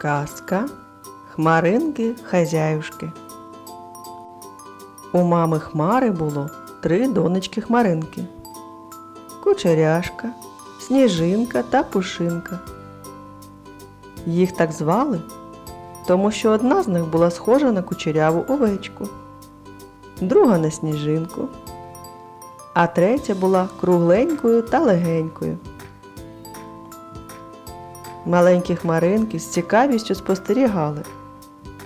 Казка Хмаринки хазяюшки. У мами Хмари було три донечки Хмаринки. Кучеряшка, Сніжинка та Пушинка. Їх так звали, тому що одна з них була схожа на кучеряву овечку, друга на сніжинку, а третя була кругленькою та легенькою. Маленькі хмаринки з цікавістю спостерігали,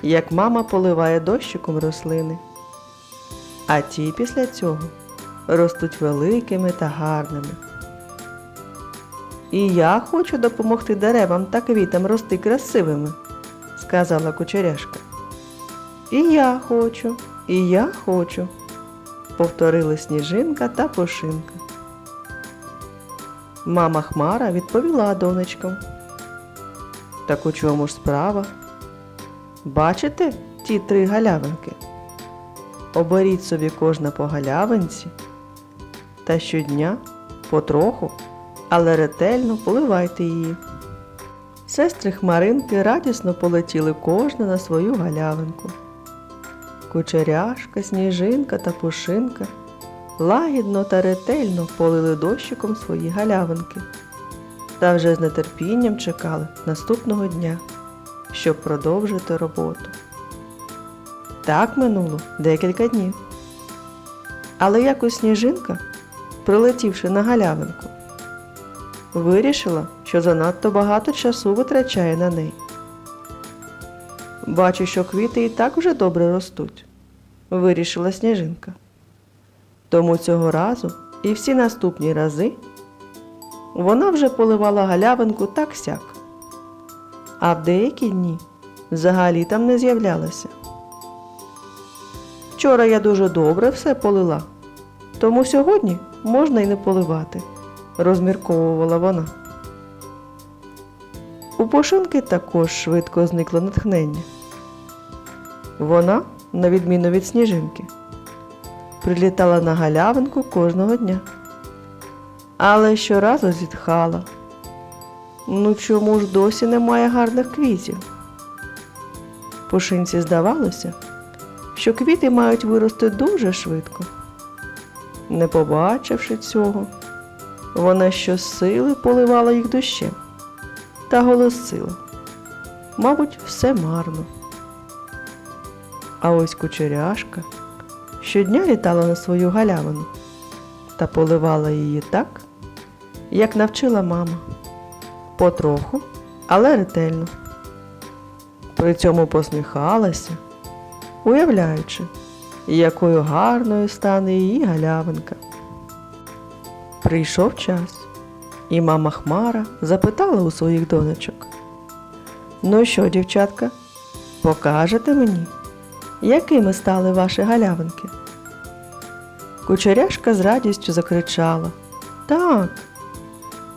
як мама поливає дощиком рослини. А ті після цього ростуть великими та гарними. І я хочу допомогти деревам та квітам рости красивими, сказала кучеряшка. І я хочу, і я хочу, повторили сніжинка та пушинка. Мама Хмара відповіла донечкам. Так у чому ж справа? Бачите ті три галявинки? Оберіть собі кожна по галявинці та щодня потроху, але ретельно поливайте її. Сестри Хмаринки радісно полетіли кожна на свою галявинку. Кучеряшка, сніжинка та пушинка лагідно та ретельно полили дощиком свої галявинки та вже з нетерпінням чекали наступного дня, щоб продовжити роботу. Так минуло декілька днів. Але якось сніжинка, прилетівши на галявинку, вирішила, що занадто багато часу витрачає на неї. Бачу, що квіти і так вже добре ростуть, вирішила сніжинка. Тому цього разу і всі наступні рази вона вже поливала галявинку так сяк, а в деякі дні взагалі там не з'являлася. Вчора я дуже добре все полила, тому сьогодні можна й не поливати, розмірковувала вона. У пошинки також швидко зникло натхнення. Вона, на відміну від сніжинки, прилітала на галявинку кожного дня але щоразу зітхала. Ну чому ж досі немає гарних квітів? Пушинці здавалося, що квіти мають вирости дуже швидко. Не побачивши цього, вона щосили поливала їх дощем та голосила. Мабуть, все марно. А ось кучеряшка щодня літала на свою галявину та поливала її так, як навчила мама. Потроху, але ретельно. При цьому посміхалася, уявляючи, якою гарною стане її галявинка. Прийшов час, і мама Хмара запитала у своїх донечок. Ну що, дівчатка, покажете мені, якими стали ваші галявинки? Кучеряшка з радістю закричала Так.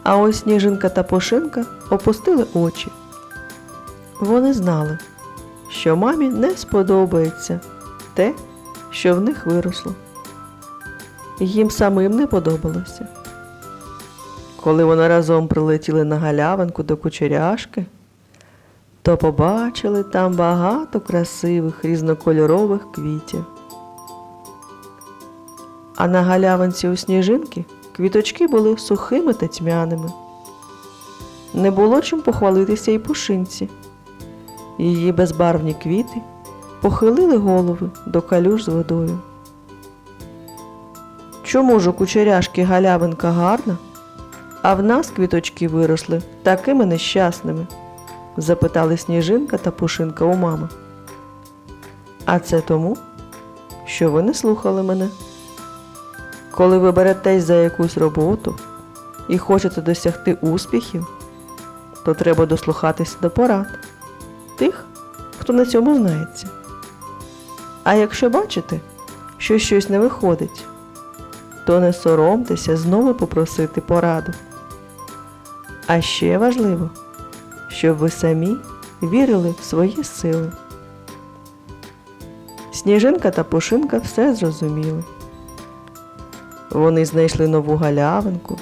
А ось сніжинка та пошинка опустили очі. Вони знали, що мамі не сподобається те, що в них виросло. Їм самим не подобалося. Коли вони разом прилетіли на галявинку до кучеряшки, то побачили там багато красивих різнокольорових квітів. А на галявинці у сніжинки квіточки були сухими та тьмяними. Не було чим похвалитися і пушинці. Її безбарвні квіти похилили голови до калюж з водою. Чому ж у кучеряшки галявинка гарна, а в нас квіточки виросли такими нещасними? запитали сніжинка та пушинка у мами. А це тому, що ви не слухали мене. Коли ви беретесь за якусь роботу і хочете досягти успіхів, то треба дослухатися до порад тих, хто на цьому знається. А якщо бачите, що щось не виходить, то не соромтеся знову попросити пораду. А ще важливо, щоб ви самі вірили в свої сили. Сніжинка та Пушинка все зрозуміли. Вони знайшли нову галявинку,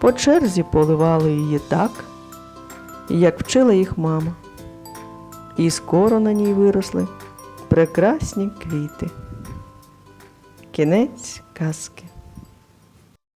по черзі поливали її так, як вчила їх мама. і скоро на ній виросли прекрасні квіти. Кінець казки.